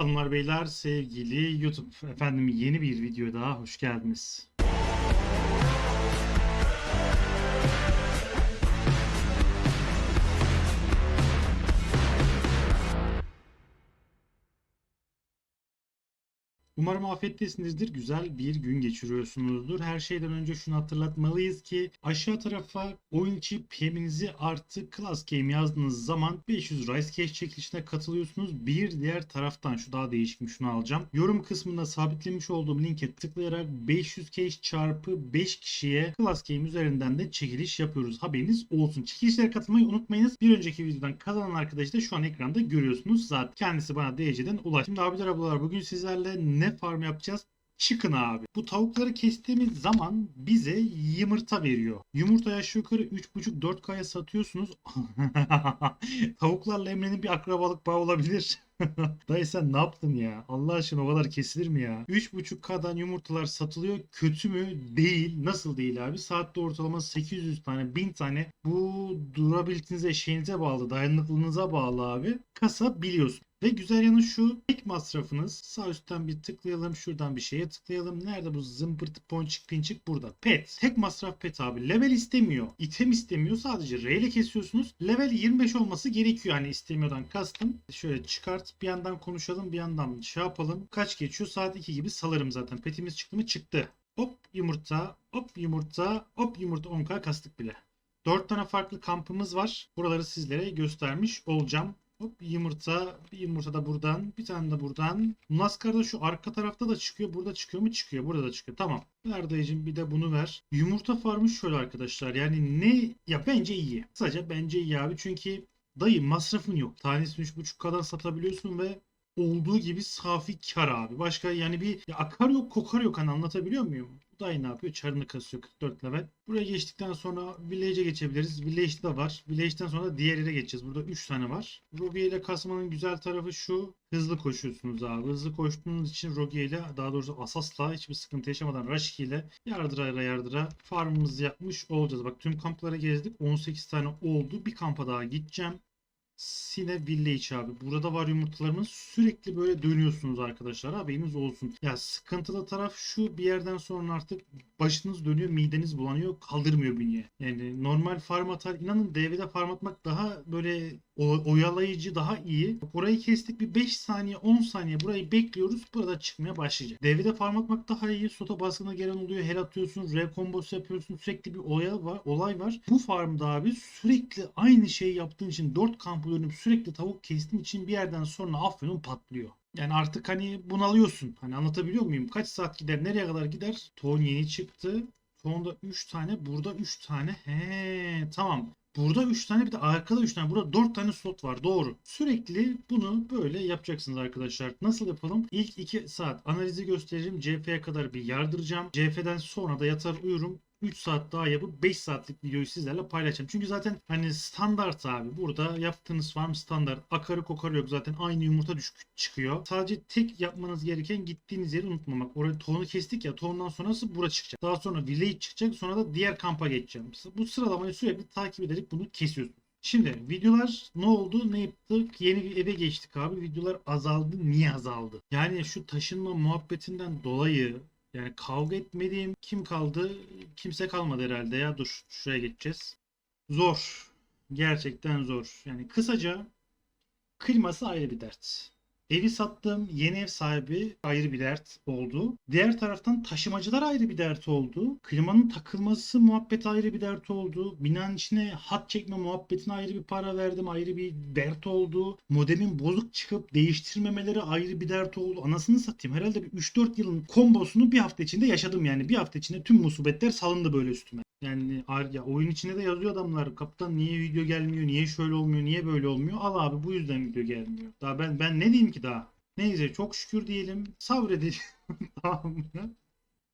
Hanımlar beyler sevgili YouTube efendim yeni bir video daha hoş geldiniz. Umarım afiyettesinizdir. Güzel bir gün geçiriyorsunuzdur. Her şeyden önce şunu hatırlatmalıyız ki aşağı tarafa oyun içi PM'inizi artı Class Game yazdığınız zaman 500 Rise Cash çekilişine katılıyorsunuz. Bir diğer taraftan şu daha değişikmiş şunu alacağım. Yorum kısmında sabitlemiş olduğum linke tıklayarak 500 Cash çarpı 5 kişiye Class Game üzerinden de çekiliş yapıyoruz. Haberiniz olsun. Çekilişlere katılmayı unutmayınız. Bir önceki videodan kazanan arkadaşı da şu an ekranda görüyorsunuz. Zaten kendisi bana DC'den ulaş. Şimdi abiler ablalar bugün sizlerle ne farm yapacağız? Çıkın abi. Bu tavukları kestiğimiz zaman bize yumurta veriyor. Yumurta aşağı yukarı 3.5-4K'ya satıyorsunuz. Tavuklarla Emre'nin bir akrabalık bağı olabilir. Dayı sen ne yaptın ya? Allah aşkına o kadar kesilir mi ya? 3.5K'dan yumurtalar satılıyor. Kötü mü? Değil. Nasıl değil abi? Saatte ortalama 800 tane, 1000 tane. Bu durabilitinize, şeyinize bağlı, dayanıklılığınıza bağlı abi. Kasa biliyorsun. Ve güzel yanı şu. Tek masrafınız. Sağ üstten bir tıklayalım. Şuradan bir şeye tıklayalım. Nerede bu zımbırtı ponçik pinçik? Burada. Pet. Tek masraf pet abi. Level istemiyor. item istemiyor. Sadece R ile kesiyorsunuz. Level 25 olması gerekiyor. Hani istemiyordan kastım. Şöyle çıkart. Bir yandan konuşalım. Bir yandan şey yapalım. Kaç geçiyor? Saat 2 gibi salarım zaten. Petimiz çıktı mı? Çıktı. Hop yumurta. Hop yumurta. Hop yumurta 10k kastık bile. 4 tane farklı kampımız var. Buraları sizlere göstermiş olacağım. Hop yumurta. Bir yumurta da buradan. Bir tane de buradan. NASCAR'da şu arka tarafta da çıkıyor. Burada çıkıyor mu? Çıkıyor. Burada da çıkıyor. Tamam. Ver dayıcım bir de bunu ver. Yumurta farmı şöyle arkadaşlar. Yani ne? Ya bence iyi. Kısaca bence iyi abi. Çünkü dayı masrafın yok. Tanesini 3.5K'dan satabiliyorsun ve olduğu gibi safi kar abi. Başka yani bir ya akar yok kokar yok hani anlatabiliyor muyum? Dayı ne yapıyor? Çarını kasıyor 44 level. Buraya geçtikten sonra Village'e geçebiliriz. Village'de var. Village'den sonra diğer yere geçeceğiz. Burada 3 tane var. Rogue ile kasmanın güzel tarafı şu. Hızlı koşuyorsunuz abi. Hızlı koştuğunuz için Rogue ile daha doğrusu Asas'la hiçbir sıkıntı yaşamadan Rashki ile yardıra yardıra farmımızı yapmış olacağız. Bak tüm kamplara gezdik. 18 tane oldu. Bir kampa daha gideceğim. Sine Village abi. Burada var yumurtalarımız. Sürekli böyle dönüyorsunuz arkadaşlar. Haberiniz olsun. Ya sıkıntılı taraf şu bir yerden sonra artık başınız dönüyor, mideniz bulanıyor, kaldırmıyor bünye. Yani normal farm atar. İnanın DV'de farm atmak daha böyle oyalayıcı, daha iyi. Bak Orayı kestik bir 5 saniye, 10 saniye burayı bekliyoruz. Burada çıkmaya başlayacak. DV'de farm atmak daha iyi. Sota baskına gelen oluyor. Hel atıyorsun, R kombosu yapıyorsun. Sürekli bir olay var. Olay var. Bu farmda abi sürekli aynı şeyi yaptığın için 4 kampı dönüp sürekli tavuk kestiğin için bir yerden sonra afyonun patlıyor. Yani artık hani bunalıyorsun. Hani anlatabiliyor muyum? Kaç saat gider, nereye kadar gider? Ton yeni çıktı. Tonda 3 tane, burada 3 tane. He, tamam. Burada 3 tane bir de arkada 3 tane. Burada 4 tane slot var. Doğru. Sürekli bunu böyle yapacaksınız arkadaşlar. Nasıl yapalım? İlk 2 saat analizi gösteririm. CF'ye kadar bir yardıracağım. CF'den sonra da yatar uyurum. 3 saat daha yapıp 5 saatlik videoyu sizlerle paylaşacağım. Çünkü zaten hani standart abi. Burada yaptığınız farm standart. Akarı kokarı yok zaten. Aynı yumurta düşük çıkıyor. Sadece tek yapmanız gereken gittiğiniz yeri unutmamak. Oraya tohunu kestik ya. Tohundan sonrası bura çıkacak. Daha sonra village çıkacak. Sonra da diğer kampa geçeceğim. Bu sıralamayı sürekli takip ederek bunu kesiyorsunuz. Şimdi videolar ne oldu ne yaptık yeni bir eve geçtik abi videolar azaldı niye azaldı yani şu taşınma muhabbetinden dolayı yani kavga etmediğim kim kaldı? Kimse kalmadı herhalde ya. Dur şuraya geçeceğiz. Zor. Gerçekten zor. Yani kısaca kliması ayrı bir dert Evi sattım, yeni ev sahibi ayrı bir dert oldu. Diğer taraftan taşımacılar ayrı bir dert oldu. Klimanın takılması muhabbet ayrı bir dert oldu. Binanın içine hat çekme muhabbetine ayrı bir para verdim, ayrı bir dert oldu. Modemin bozuk çıkıp değiştirmemeleri ayrı bir dert oldu. Anasını satayım. Herhalde bir 3-4 yılın kombosunu bir hafta içinde yaşadım yani. Bir hafta içinde tüm musibetler salındı böyle üstüme. Yani ya oyun içinde de yazıyor adamlar. Kaptan niye video gelmiyor? Niye şöyle olmuyor? Niye böyle olmuyor? Al abi bu yüzden video gelmiyor. Daha ben ben ne diyeyim ki daha? Neyse çok şükür diyelim. Sabredelim. tamam mı?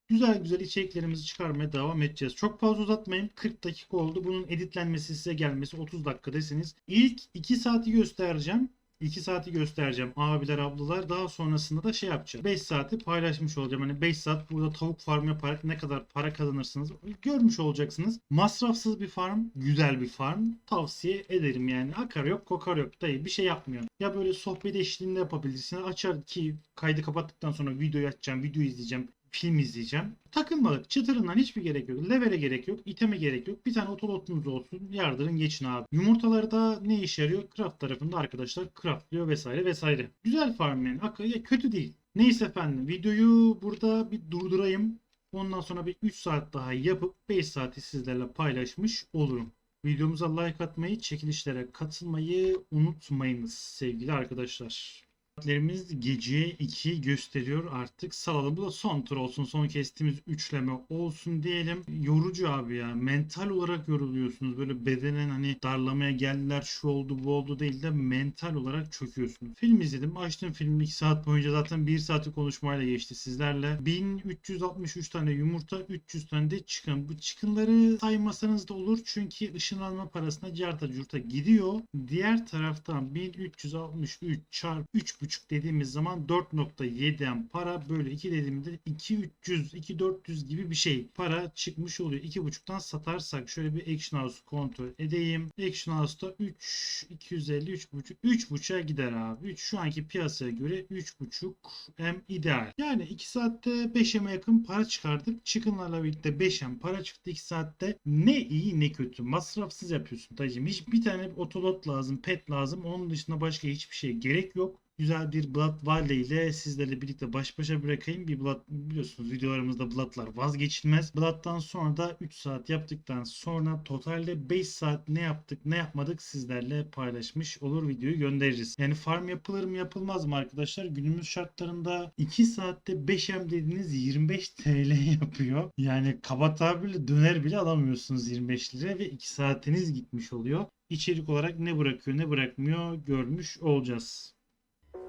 Güzel güzel içeriklerimizi çıkarmaya devam edeceğiz. Çok fazla uzatmayayım. 40 dakika oldu. Bunun editlenmesi size gelmesi 30 dakika desiniz. İlk 2 saati göstereceğim. 2 saati göstereceğim abiler ablalar. Daha sonrasında da şey yapacağım. 5 saati paylaşmış olacağım. Hani 5 saat burada tavuk farm yaparak ne kadar para kazanırsınız görmüş olacaksınız. Masrafsız bir farm, güzel bir farm. Tavsiye ederim yani. Akar yok kokar yok dayı bir şey yapmıyor. Ya böyle sohbet eşliğinde yapabilirsiniz. Açar ki kaydı kapattıktan sonra videoyu açacağım, video izleyeceğim film izleyeceğim. Takılmadık. Çıtırından hiçbir gerek yok. Levele gerek yok. iteme gerek yok. Bir tane otolotunuz olsun. Yardırın geçin abi. Yumurtaları da ne işe yarıyor? Craft tarafında arkadaşlar craftlıyor vesaire vesaire. Güzel farm yani. Ak- ya kötü değil. Neyse efendim. Videoyu burada bir durdurayım. Ondan sonra bir 3 saat daha yapıp 5 saati sizlerle paylaşmış olurum. Videomuza like atmayı, çekilişlere katılmayı unutmayınız sevgili arkadaşlar. Saatlerimiz gece 2 gösteriyor artık salalım. Bu da son tur olsun. Son kestiğimiz üçleme olsun diyelim. Yorucu abi ya. Mental olarak yoruluyorsunuz. Böyle bedenen hani darlamaya geldiler şu oldu bu oldu değil de mental olarak çöküyorsunuz. Film izledim. Açtım filmi 2 saat boyunca zaten 1 saati konuşmayla geçti sizlerle. 1363 tane yumurta 300 tane de çıkın. Bu çıkınları saymasanız da olur. Çünkü ışınlanma parasına carta curta gidiyor. Diğer taraftan 1363 çarpı 3,5 dediğimiz zaman 4.7'den para böyle 2 dediğimde 2300 2400 gibi bir şey para çıkmış oluyor. 2.5'tan satarsak şöyle bir Action House kontrol edeyim. Action House'da 3 250 3.5 3.5'a gider abi. 3 şu anki piyasaya göre 3.5 M ideal. Yani 2 saatte 5M'e yakın para çıkardık. Çıkınlarla birlikte 5M para çıktı 2 saatte. Ne iyi ne kötü. Masrafsız yapıyorsun dayıcım. Hiç bir tane otolot lazım, pet lazım. Onun dışında başka hiçbir şey gerek yok güzel bir Blood Valley ile sizlerle birlikte baş başa bırakayım. Bir Blood biliyorsunuz videolarımızda Blood'lar vazgeçilmez. Blood'dan sonra da 3 saat yaptıktan sonra totalde 5 saat ne yaptık ne yapmadık sizlerle paylaşmış olur videoyu göndeririz. Yani farm yapılır mı yapılmaz mı arkadaşlar? Günümüz şartlarında 2 saatte 5M dediğiniz 25 TL yapıyor. Yani kaba tabirle döner bile alamıyorsunuz 25 lira ve 2 saatiniz gitmiş oluyor. İçerik olarak ne bırakıyor ne bırakmıyor görmüş olacağız.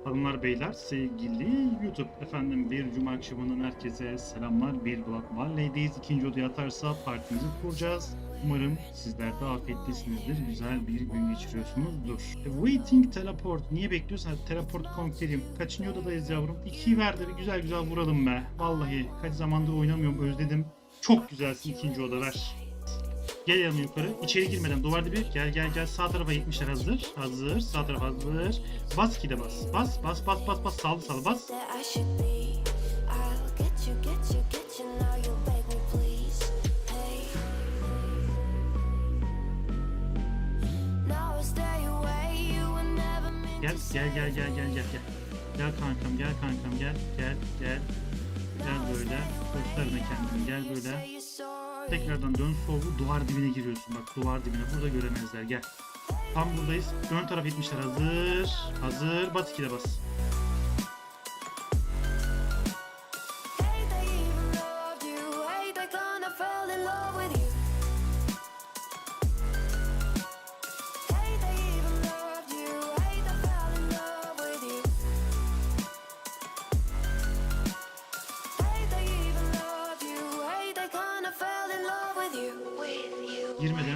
Hanımlar beyler sevgili YouTube efendim bir cuma akşamından herkese selamlar bir Black Valley'deyiz ikinci odaya atarsa partimizi kuracağız Umarım sizler de afiyetlisinizdir. Güzel bir gün geçiriyorsunuzdur. Waiting teleport. Niye bekliyorsun? Teleport konkerim. Kaçıncı odadayız yavrum? İkiyi ver de bir güzel güzel vuralım be. Vallahi kaç zamandır oynamıyorum özledim. Çok güzelsin ikinci oda ver. Gel yanıma yukarı. İçeri girmeden duvar dibi. Gel gel gel. Sağ tarafa 70'ler hazır. Hazır. Sağ taraf hazır. Bas ki de bas. Bas bas bas bas bas. Sağlı sağlı bas. Gel gel gel gel gel gel gel. Gel kankam gel kankam gel gel gel. Gel böyle. Gösterme kendini gel böyle. Tekrardan dön sollu duvar dibine giriyorsun. Bak duvar dibine. Burada göremezler. Gel. Tam buradayız. Ön taraf 70'ler hazır. Hazır. Bat 2'de bas.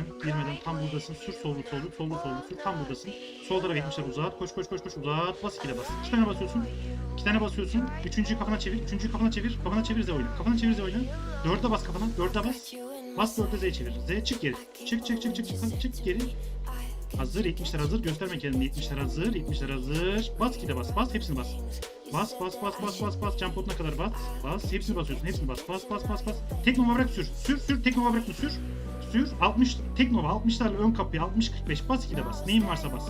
Girmeden, girmeden tam buradasın. Sür sollu sollu, sollu sollu sür. Tam buradasın. Sol tarafa 70'ler uzat. Koş koş koş koş uzat. Bas 2'de bas. 2 tane basıyorsun. 2 tane basıyorsun. Üçüncüyü kafana çevir. Üçüncüyü kafana çevir. Kafana çevir Z oyna. Kafana çevir Z oyna. 4'e bas kafana. 4'e bas. Bas 4'e Z çevir. Z çık geri. Çık çık çık çık çık çık geri. Hazır 70'ler hazır. Gösterme kendini. 70'ler hazır. 70'ler hazır. Bas ki bas. Bas hepsini bas. Bas bas bas bas bas bas. Jump potuna kadar bas. Bas. Hepsini basıyorsun. Hepsini bas. Bas bas bas bas. Teknova bırak sür. Sür sür. Teknova bırak sür. Sür. 60 Teknova 60'larla ön kapıya 60 45 bas ki de bas. Neyin varsa bas.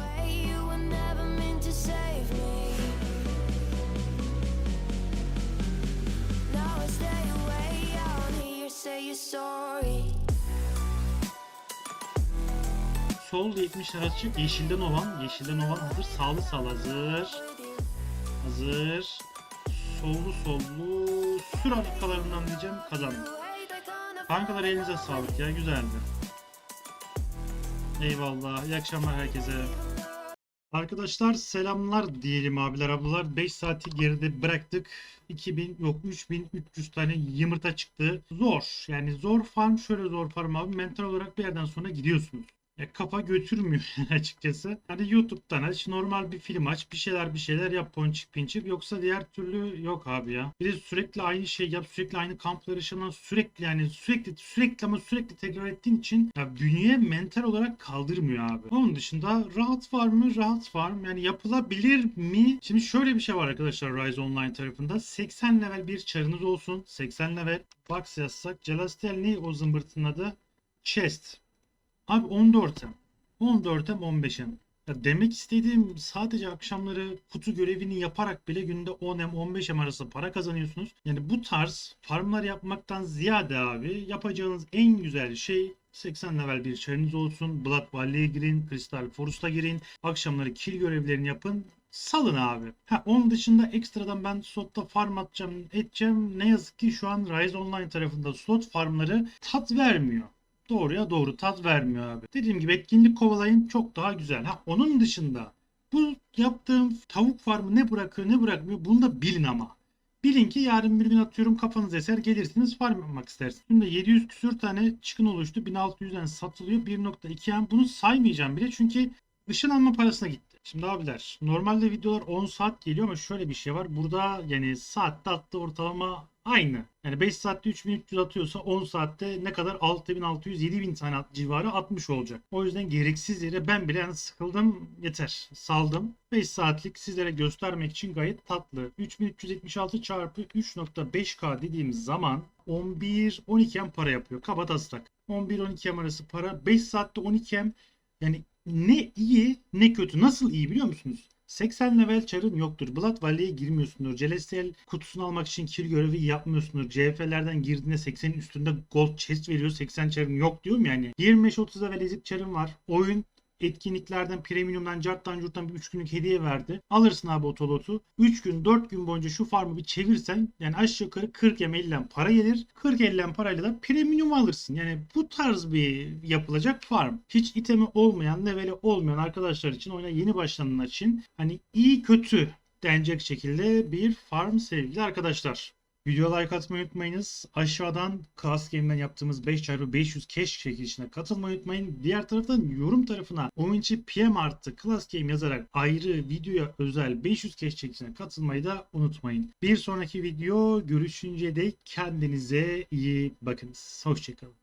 Sol 70'ler açık. Yeşilden olan. Yeşilden olan hazır. Sağlı sağ hazır. Hazır. Sollu sollu. Sür arkalarından diyeceğim. Kazandım. Kankalar elinize sağlık ya güzeldi. Eyvallah. İyi akşamlar herkese. Arkadaşlar selamlar diyelim abiler ablalar. 5 saati geride bıraktık. 2000 yok 3300 tane yumurta çıktı. Zor. Yani zor farm şöyle zor farm abi. Mental olarak bir yerden sonra gidiyorsunuz. E, kafa götürmüyor açıkçası. Hani YouTube'dan aç, normal bir film aç, bir şeyler bir şeyler yap ponçik pinçik. Yoksa diğer türlü yok abi ya. Bir de sürekli aynı şey yap, sürekli aynı kamplar yaşanan, sürekli yani sürekli sürekli ama sürekli tekrar ettiğin için ya bünye mental olarak kaldırmıyor abi. Onun dışında rahat var mı? Rahat farm. Yani yapılabilir mi? Şimdi şöyle bir şey var arkadaşlar Rise Online tarafında. 80 level bir çarınız olsun. 80 level box yazsak. Celestial ne o zımbırtının adı? Chest. Abi 14'em. 14'em 15'em. Ya demek istediğim sadece akşamları kutu görevini yaparak bile günde 10'em 15'em arası para kazanıyorsunuz. Yani bu tarz farmlar yapmaktan ziyade abi yapacağınız en güzel şey 80 level bir çarınız olsun. Blood Valley'e girin, Crystal Forest'a girin. Akşamları kill görevlerini yapın. Salın abi. Ha, onun dışında ekstradan ben slotta farm atacağım, edeceğim. Ne yazık ki şu an Rise Online tarafında slot farmları tat vermiyor doğruya doğru tat vermiyor abi. Dediğim gibi etkinlik kovalayın çok daha güzel. Ha onun dışında bu yaptığım tavuk farmı ne bırakıyor ne bırakmıyor bunu da bilin ama. Bilin ki yarın bir gün atıyorum kafanız eser gelirsiniz farm yapmak istersiniz. Şimdi 700 küsür tane çıkın oluştu. 1600'den satılıyor. 1.2 M. Bunu saymayacağım bile çünkü ışın alma parasına gitti. Şimdi abiler normalde videolar 10 saat geliyor ama şöyle bir şey var. Burada yani saatte attığı ortalama aynı. Yani 5 saatte 3300 atıyorsa 10 saatte ne kadar 6600-7000 tane at- civarı atmış olacak. O yüzden gereksiz yere ben bile yani sıkıldım yeter saldım. 5 saatlik sizlere göstermek için gayet tatlı. 3376 çarpı 3.5K dediğimiz zaman 11-12 M para yapıyor. Kaba taslak. 11-12 M arası para. 5 saatte 12 M yani ne iyi ne kötü. Nasıl iyi biliyor musunuz? 80 level çarın yoktur. Blood Valley'e girmiyorsundur. Celestial kutusunu almak için kill görevi yapmıyorsundur. CF'lerden girdiğinde 80'in üstünde gold chest veriyor. 80 çarın yok diyorum yani. 25-30 level ezik çarın var. Oyun etkinliklerden, premiumdan, carttan, curttan bir 3 günlük hediye verdi. Alırsın abi otolotu. 3 gün, 4 gün boyunca şu farmı bir çevirsen yani aşağı yukarı 40 50'den para gelir. 40 50'den parayla da premium alırsın. Yani bu tarz bir yapılacak farm. Hiç itemi olmayan, leveli olmayan arkadaşlar için, oyuna yeni başlayanlar için hani iyi kötü denecek şekilde bir farm sevgili arkadaşlar. Video like atmayı unutmayınız. Aşağıdan Class Game'den yaptığımız 5x500 cash çekilişine katılmayı unutmayın. Diğer taraftan yorum tarafına oyun içi PM artı Class Game yazarak ayrı videoya özel 500 cash çekilişine katılmayı da unutmayın. Bir sonraki video görüşünceye dek kendinize iyi bakınız. Hoşçakalın.